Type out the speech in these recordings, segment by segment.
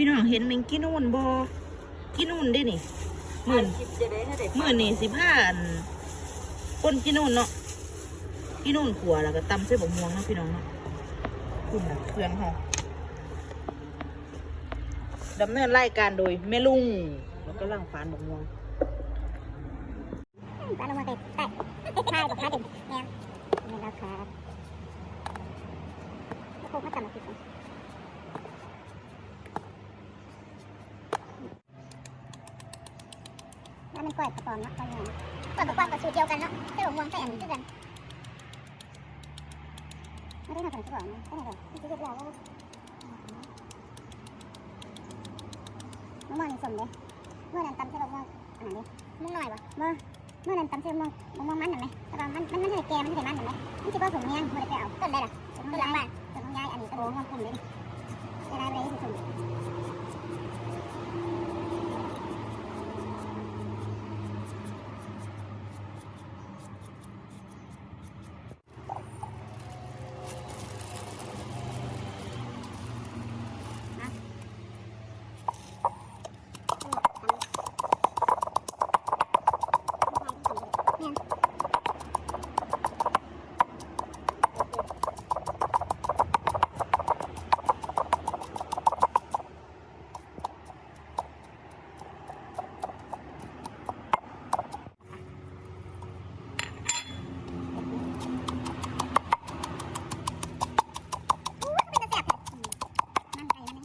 พี่น้องเห็นแมงกี้นูนบอกี้นูนได้นี่หมื่นคลิปจะได้ให้เด็กหมื่นนี่สิบห้าอันคนกี้นูนเนาะกี้นูนขัวแล้วก็ตำเส้นบะม่วงเนาะพี่น้องเนาะคุณนะเครื่องเขาดำเนินรายการโดยแม่ลุงแล้วก็ล่างฟานบะม่วงปลาลงมาเตะแตะใช่กับพาดิแม่นี่แล้วครับแล้วคงก็ตัดมาติดกันแล้ว มันกล้วยกระป๋องเนาะกล้วยกล้วยกระป๋องกับสูตรเดียวกันเนาะใส่หัวม่วงใส่อันนี้ด้วยกันไม่ได้ทำถึงกระป๋องนะไม่ได้เลยที่จะเรียบร้อยแล้วมะม่วงนี่สมเลยเมื่อนั้นตำใส่มะม่วงอันไหนดิม่วงหน่อยวะเมื่อเมื่อนั้นตำเสื้อมองมองมองมันเห็นไหมแต่ว่ามันมันไมันให้แกมันให้มันเห็นไหมมันจะผสมเนียังไม่ได้ไปเอาต้นได้หรอต้นหลังบ้านต้นของยายอันนี้ต้นของผมเลยดิได้ได้ผสมเนี่ย เป็นตะแสบมันไก่มัน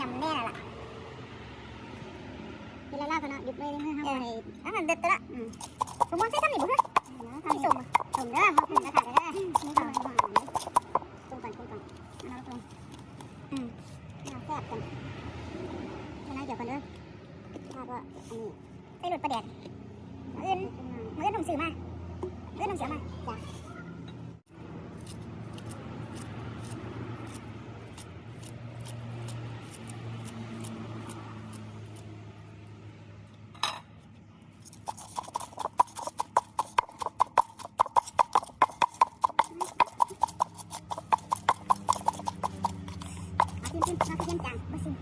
ยำแน่ล่ะ เวลาลากันนะหยุดเลยนะฮะไอ้อันนั้นเด็ดละอืมผมว่าใช้ทำหนิบุ้งทำสุ่มสุ่มเด้อมาสุ่มกระถางเด้อนี่ก่อนสุ่มก่อนสุ่มก่อนสุ่มก่อนอันนั้นสุ่มอืมน่าแซ่บกันอันนั้นเดี๋ยวก่อนเด้อแล้วก็อันนี้ใส่หลุดประเด็ดเอื้อนเอื้อนหนุ่มสื่อมาเอื้อนหนุ่มเสือมาจ้ะ เอาขึ้นขึ้นเอาขึ้น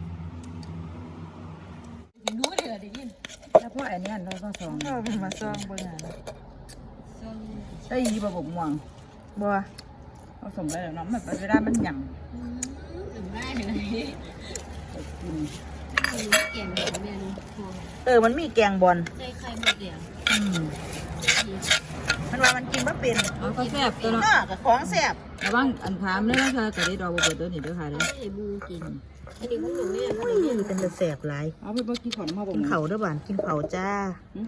จังมาสิรู้เลยได้ยินแล้วพวกอันเนี้ยเราก็สองเราเป็นมาซองเบิ่งอะได้ยีบะบกม่วงบัวผสมได้แล้วเนาะมันเวลามันหยถึงได้เลยำก็กินเก่งเหมือนเมนูเออ มันมีแกงบอลใส่ไข่หมดเดียวอืมมันว่ามันกินบ่เป็นเอาก็แซ่บตัวเนาะเนาะกับของแซ่บ ระวังอันถามเลยนะคะก็ได้ดอกบัวเปิดตัวนี้ด้วยค่ะเลยไอ้บูกินอันนี้พวกหนูเนี่ยอุ้ยเป็นแต่แซ่บหลายเอาไปเมื่อกี้ขอน้ำมาบกกินม่วงเขาวเด้อบ้านกินเขาวจ้าหืม